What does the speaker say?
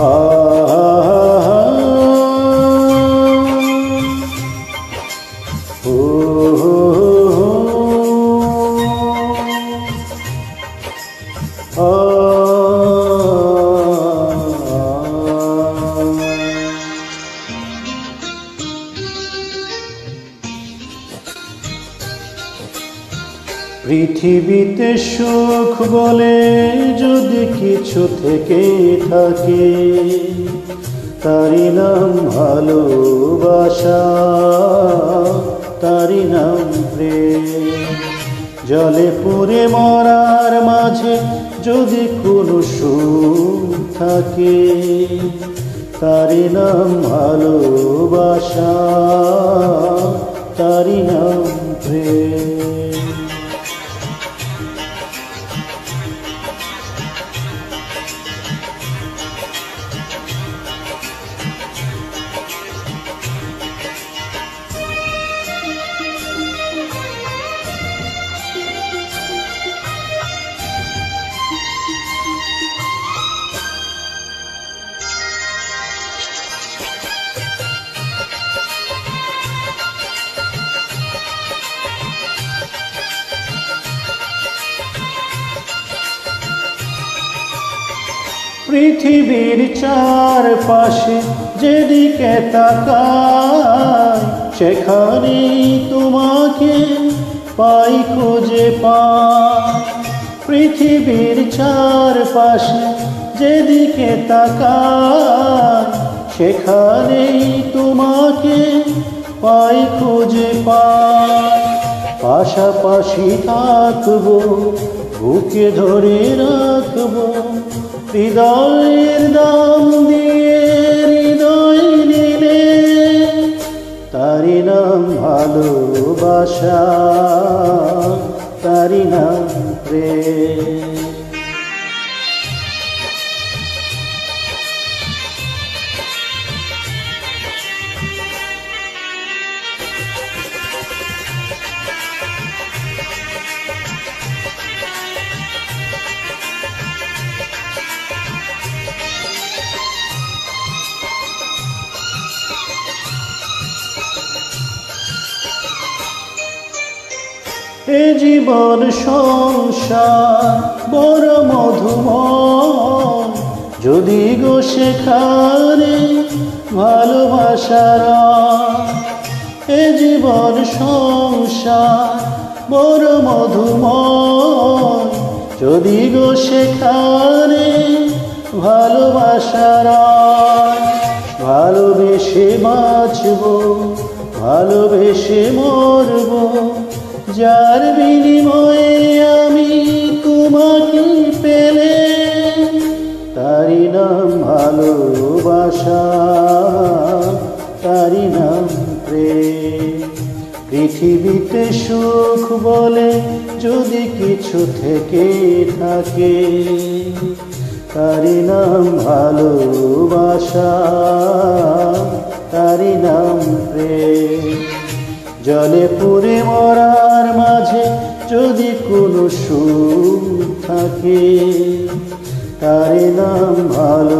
Ah, ah, ah. Oh, oh, oh, oh. পৃথিবীতে সুখ বলে যদি কিছু থেকে থাকে তারি নাম ভালোবাসা তারি নাম প্রেম। জলে পুরে মরার মাঝে যদি কোনো সুখ থাকে তারি নাম ভালোবাসা তারি নাম পৃথিবীর চারপাশে যেদিকে তাকাই সেখানে তোমাকে পাই খুঁজে পাই। পৃথিবীর চারপাশে যেদিকে তাকাই, সেখানেই তোমাকে পাই খুঁজে পাই। পাশাপাশি থাকব বুকে ধরে রাখব হৃদয়ের দাম দিয়ে হৃদয় নিলে তারি নাম ভালোবাসা তারি নাম প্রেম। এ জীবন সংসার, বড় মধুময়। যদি গো সেখানে ভালোবাসার এ জীবন সংসার, বড় মধুময়। যদি গো সেখানে ভালোবাসার ভালোবেসে বাঁচব, ভালোবেসে মরব। যার বিনিময়ে আমি তোমাকে পেলে। তারি নাম ভালোবাসা, তারি নাম প্রেম। পৃথিবীতে সুখ বলে যদি কিছু থেকে থাকে, তারি নাম ভালোবাসা, তারি নাম প্রেম। জলে পুরে কোনো সুখ থাকে। তার নাম ভালোবাসা